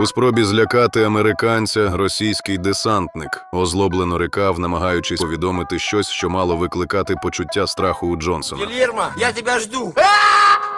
У спробі злякати американця російський десантник озлоблено рикав, намагаючись повідомити щось, що мало викликати почуття страху у Джонсона. Гільєрма, я тебе жду.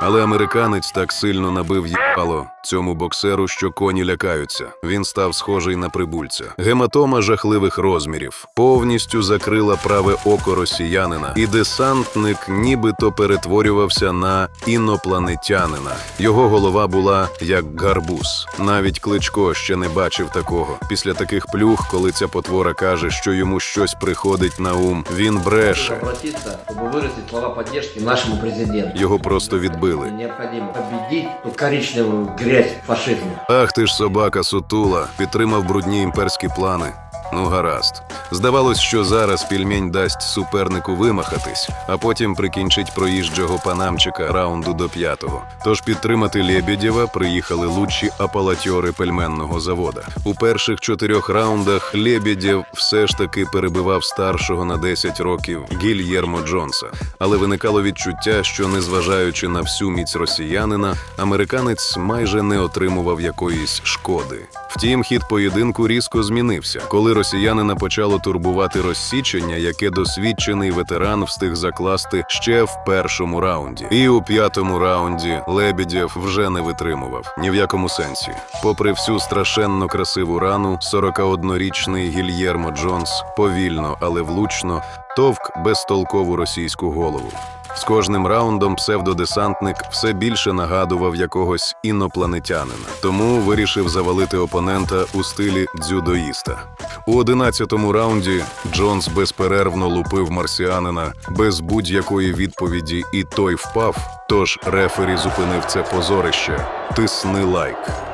Але американець так сильно набив їбало цьому боксеру, що коні лякаються. Він став схожий на прибульця. Гематома жахливих розмірів повністю закрила праве око росіянина, і десантник нібито перетворювався на інопланетянина. Його голова була як гарбуз. Навіть кличко ще не бачив такого. Після таких плюх, коли ця потвора каже, що йому щось приходить на ум, він бреше. обратиться, чтобы выразить слова поддержки нашему президенту. Його просто відбили. Необходимо победить ту коричневую грязь фашизма. Ах ти ж собака сутула, підтримав брудні імперські плани. Ну, гаразд. Здавалось, що зараз пільмень дасть супернику вимахатись, а потім прикінчить проїжджого панамчика раунду до п'ятого. Тож підтримати Лебедєва приїхали лучші апалатьори пельменного завода. У перших чотирьох раундах Лебедєв все ж таки перебивав старшого на 10 років Гільєрмо Джонса. Але виникало відчуття, що незважаючи на всю міць росіянина, американець майже не отримував якоїсь шкоди. Втім, хід поєдинку різко змінився, коли росіянина почало турбувати розсічення, яке досвідчений ветеран встиг закласти ще в першому раунді. І у п'ятому раунді Лебедєв вже не витримував ні в якому сенсі. Попри всю страшенно красиву рану, 41-річний Гільєрмо Джонс повільно, але влучно товк безтолкову російську голову. З кожним раундом псевдодесантник все більше нагадував якогось інопланетянина, тому вирішив завалити опонента у стилі дзюдоїста. У одинадцятому раунді Джонс безперервно лупив марсіанина без будь-якої відповіді, і той впав. Тож рефері зупинив це позорище. Тисни лайк.